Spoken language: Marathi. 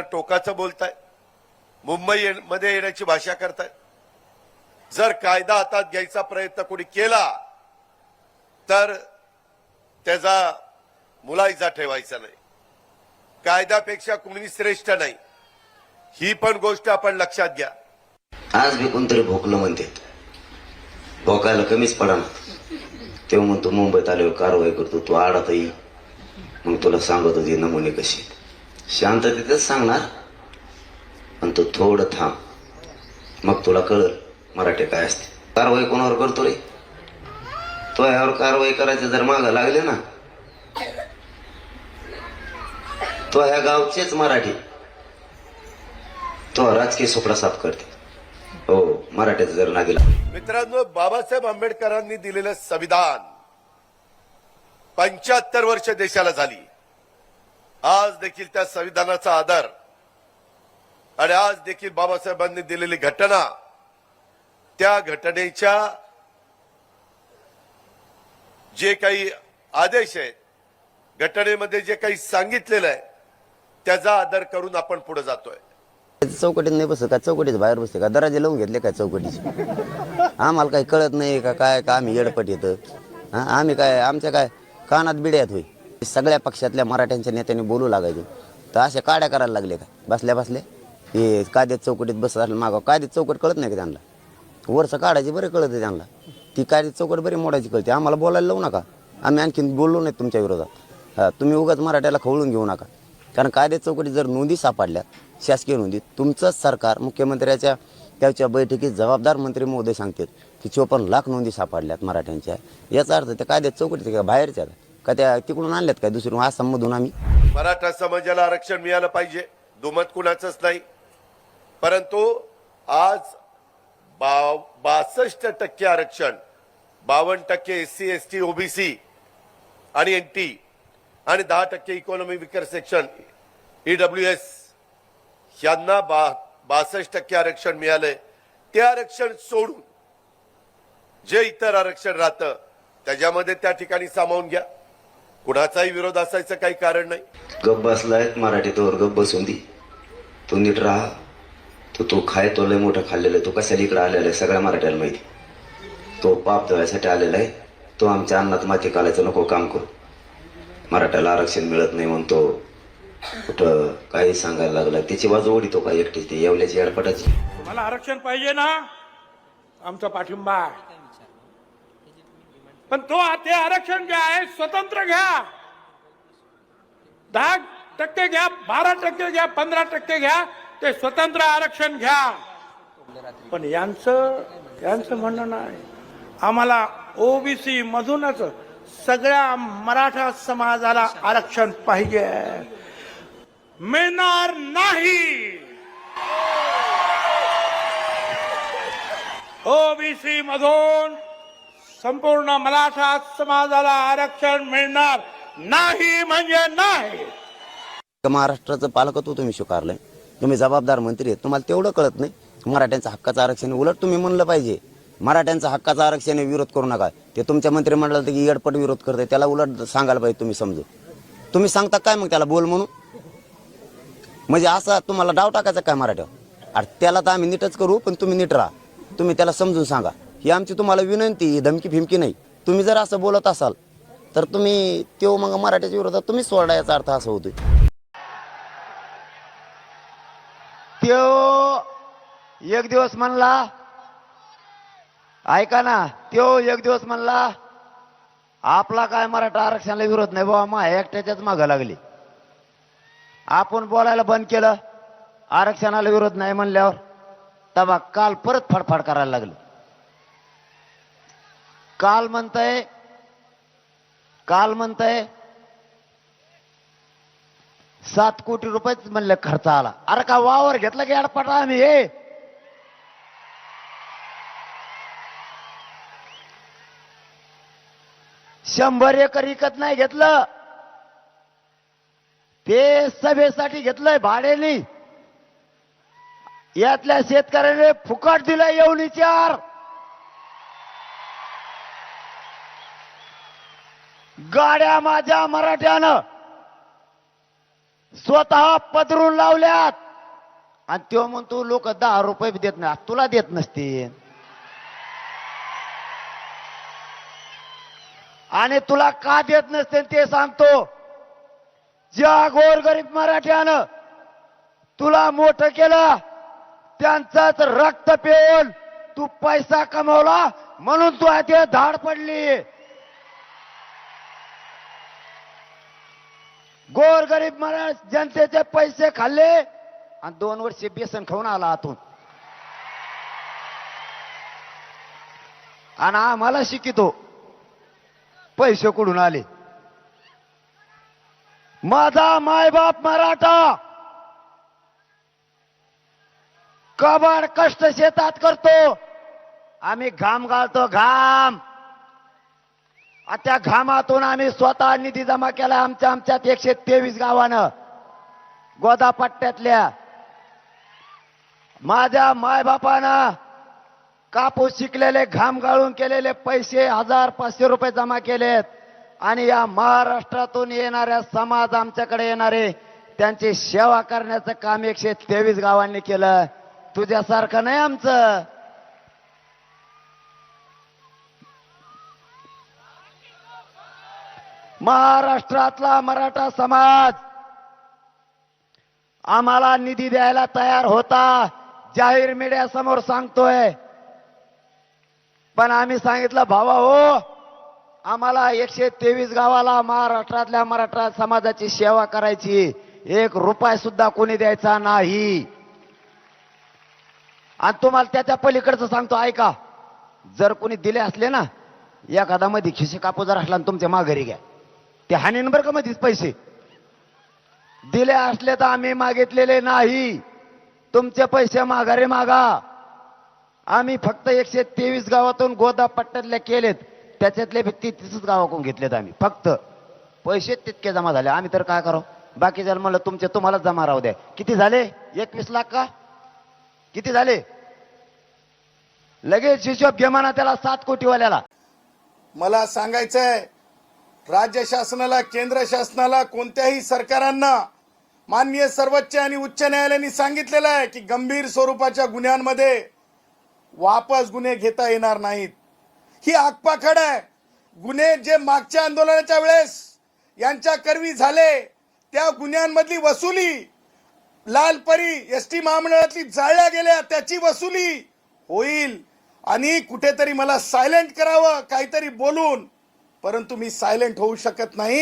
टोकाचं बोलताय. मुंबई मध्ये येण्याची भाषा करताय. जर कायदा हातात घ्यायचा प्रयत्न कोणी केला तर त्याचा मुलायचा ठेवायचा नाही. कायद्यापेक्षा कुणी श्रेष्ठ नाही. ही पण गोष्ट आपण लक्षात घ्या. आज मी कोणतरी भोकलं म्हणते. भोकायला कमीच पडा ना. तेव्हा म्हणतो मुंबईत आल्यावर कारवाई करतो तू आडात ये मग तुला सांगत होती नमुने कशी शांततेतच सांगणार. आणि तू थोडं थांब. मग तुला कळल मराठी काय असते. कारवाई कोणावर करतो रे? तो यावर कारवाई करायचं जर मागं लागले ना. तो ह्या गावचेच मराठी. तो राजकीय सुपडा साफ करते. हो मराठीचा जर ना गेला मित्रांनो बाबासाहेब आंबेडकरांनी दिलेलं संविधान पंच्याहत्तर वर्ष देशाला झाली. आज देखील त्या संविधानाचा आदर आणि आज देखील बाबासाहेबांनी दिलेली घटना त्या घटनेच्या जे काही आदेश आहेत घटनेमध्ये जे काही सांगितलेलं आहे त्याचा आदर करून आपण पुढे जातोय. चौकटीत नाही बसत का? चौकटीत बाहेर बसते का? दराजे लावून घेतले काय चौकटीचे? आम्हाला काही कळत नाही का? काय का आम्ही येडपट येतं हा आम्ही काय आमच्या काय कानात बिड्यात होई सगळ्या पक्षातल्या मराठ्यांच्या नेत्यांनी बोलू लागायचे. तर अशा काड्या करायला लागले का? बसल्या बसल्या. हे कायद्यात चौकटीत बसत असलं मागं. कायद्यात चौकट कळत नाही का त्यांना? वरचं काढायची बरं कळत त्यांना. ती कायद्यात चौकट बरी मोडायची कळते. आम्हाला बोलायला लावू नका. आम्ही आणखीन बोललो नाही तुमच्या विरोधात. तुम्ही उगाच मराठ्याला खवळून घेऊ नका. कारण कायद्यात चौकटीत जर नोंदी सापडल्या शासकीय नोंदी तुमचंच सरकार मुख्यमंत्र्याच्या त्याच्या बैठकीत जबाबदार मंत्री महोदय सांगतात की चोपन्न लाख नोंदी सापडल्यात मराठ्यांच्या. याचा अर्थ त्या कायद्यात चौकटीत का? बाहेरच्या का त्या तिकडून आणल्यात काय? दुसरीकडून आसाममधून आम्ही. मराठा समाजाला आरक्षण मिळालं पाहिजे. दुमत कुणाचंच नाही. परंतु आज बा बासष्ट टक्के आरक्षण बावन्न टक्के S C S T OBC आणि एन टी आणि दहा टक्के economy weaker section E W S यांना बा बासष्ट टक्के आरक्षण मिळालंय. ते आरक्षण सोडून जे इतर आरक्षण राहतं त्याच्यामध्ये त्या ठिकाणी सामावून घ्या. कुणाचाही विरोध असायचं काही कारण नाही. गप बसलाय मराठी तोवर गप बसून दी. तू नीट राहा. तू तो खाय तो लय मोठं खाल्लेलं आहे. तो कशाला इकडे आलेला आहे? सगळ्या मराठ्याला माहिती. तो पाप धुवायसाठी आलेला आहे. तो आमच्या अन्नात माती कालायचं नको काम करू. मराठ्याला आरक्षण मिळत नाही म्हणतो. कुठं काही सांगायला लागला. त्याची बाजू ओढितो का एकटी ती येवल्याची अडपटाची तुम्हाला आरक्षण पाहिजे ना? आमचा पाठिंबा आहे. पण तो ते आरक्षण जे आहे स्वतंत्र घ्या. दहा टक्के घ्या बारा टक्के घ्या पंधरा टक्के घ्या ते स्वतंत्र आरक्षण घ्या. पण यांचं यांचं म्हणणं नाही. आम्हाला ओबीसी मधूनच सगळ्या मराठा समाजाला आरक्षण पाहिजे. मिळणार नाही. ओबीसी मधून संपूर्ण मराठा समाजाला आरक्षण मिळणार नाही म्हणजे नाही. महाराष्ट्राचं पालकत्व तुम्ही स्वीकारलंय. तुम्ही जबाबदार मंत्री आहेत. तुम्हाला तेवढं कळत नाही. मराठ्यांचं हक्काचं आरक्षण उलट तुम्ही म्हणलं पाहिजे. मराठ्यांचं हक्काचं आरक्षण विरोध करू नका. ते तुमच्या मंत्रिमंडळात की येडपट विरोध करते त्याला उलट सांगायला पाहिजे तुम्ही समजू तुम्ही सांगता काय मग त्याला बोल म्हणून? म्हणजे असा तुम्हाला डाव टाकायचा काय मराठ्यावर? अरे त्याला तर आम्ही नीटच करू पण तुम्ही नीट राहा. तुम्ही त्याला समजून सांगा. ही आमची तुम्हाला विनंती ही धमकी फिमकी नाही. तुम्ही जर असं बोलत असाल तर तुम्ही तो मग मराठ्याच्या विरोधात तुम्ही सोडा याचा अर्थ असा होतोय. त्यो एक दिवस म्हणला ऐका ना त्यो एक दिवस म्हणला आपला काय मराठा आरक्षणाला विरोध नाही बाबा मा एकट्याच्याच मागं लागली. आपण बोलायला बंद केलं आरक्षणाला विरोध नाही म्हणल्यावर तबा काल परत फडफड करायला लागलं. काल म्हणतंय काल म्हणताय सात कोटी रुपयेच म्हणलं खर्च आला अरे का वावर घेतला की अडपटा आम्ही हे? शंभर एकर विकत नाही घेतलं. ते सभेसाठी घेतलंय भाड्याने. यातल्या शेतकऱ्याने फुकट दिलं येऊन विचार. गाड्या माझ्या मराठ्यानं स्वतः पदरून लावल्यात. आणि तो म्हणतो लोक दहा रुपये बी देत नाही तुला देत नसतील. आणि तुला का देत नसते ते सांगतो. ज्या गोरगरीब मराठ्यानं तुला मोठं केलं त्यांचाच रक्त पिऊन तू पैसा कमवला म्हणून तू आता धाड पडली. गोरगरीब मरा जनतेचे पैसे खाल्ले आणि दोन वर्षे बेसन खाऊन आला आतून. आणि आम्हाला शिकितो. पैसे कुठून आले? माझा मायबाप मराठा. कबाड कष्ट शेतात करतो. आम्ही घाम गाळतो घाम. त्या घामातून आम्ही स्वतः निधी जमा केला आमच्या आमच्यात एकशे तेवीस गावानं. गोदापट्ट्यातल्या माझ्या मायबापानं कापूस शिकलेले घाम गाळून केलेले पैसे हजार पाचशे रुपये जमा केलेत. आणि या महाराष्ट्रातून येणाऱ्या समाज आमच्याकडे येणारे त्यांची सेवा करण्याचं काम एकशे तेवीस गावांनी केलं. तुझ्यासारखं नाही आमचं. महाराष्ट्रातला मराठा समाज आम्हाला निधी द्यायला तयार होता जाहीर मीडिया समोर सांगतोय. पण आम्ही सांगितलं भावा हो आम्हाला एकशे तेवीस गावाला महाराष्ट्रातल्या मराठा समाजाची सेवा करायची. एक रुपये सुद्धा कोणी द्यायचा नाही. आणि तुम्हाला त्याच्या पलीकडचं सांगतो ऐका जर कोणी दिले असले ना एखादा मध्ये खिसे कापू जर असला तुमच्या माघारी घ्या. ते हानी बरं का मध्येच पैसे? दिले असले तर आम्ही मागितलेले नाही. तुमचे पैसे माघारी मागा. आम्ही फक्त एकशे तेवीस गावातून गोदा पट्ट्यातले केलेत. त्याच्यातले बी तिसच गावाकडून घेतलेत आम्ही. फक्त पैसे तितके जमा झाले. आम्ही तर काय करू? बाकी जर म्हणलं तुमचे तुम्हालाच जमा राहू द्या. किती झाले? एकवीस लाख का? किती झाले? लगेच हिशोब घे म्हणा त्याला सात कोटीवाल्याला. मला सांगायचंय राज्य शासनाला केंद्र शासनाला कोणत्याही सरकारांना माननीय सर्वोच्च आणि उच्च न्यायालयाने सांगितलेलं आहे की गंभीर स्वरूपाच्या गुन्ह्यांमध्ये वापस गुन्हे घेता येणार नाहीत. ही आकपाखड आहे. गुन्हे जे मागच्या आंदोलनाच्या वेळेस यांच्या करवी झाले त्या गुन्ह्यांमधली वसुली लालपरी एस टी महामंडळातली जाळल्या गेल्या त्याची वसुली होईल. आणि कुठेतरी मला सायलेंट करावं काहीतरी बोलून परंतु मी सायलेंट होऊ शकत नाही.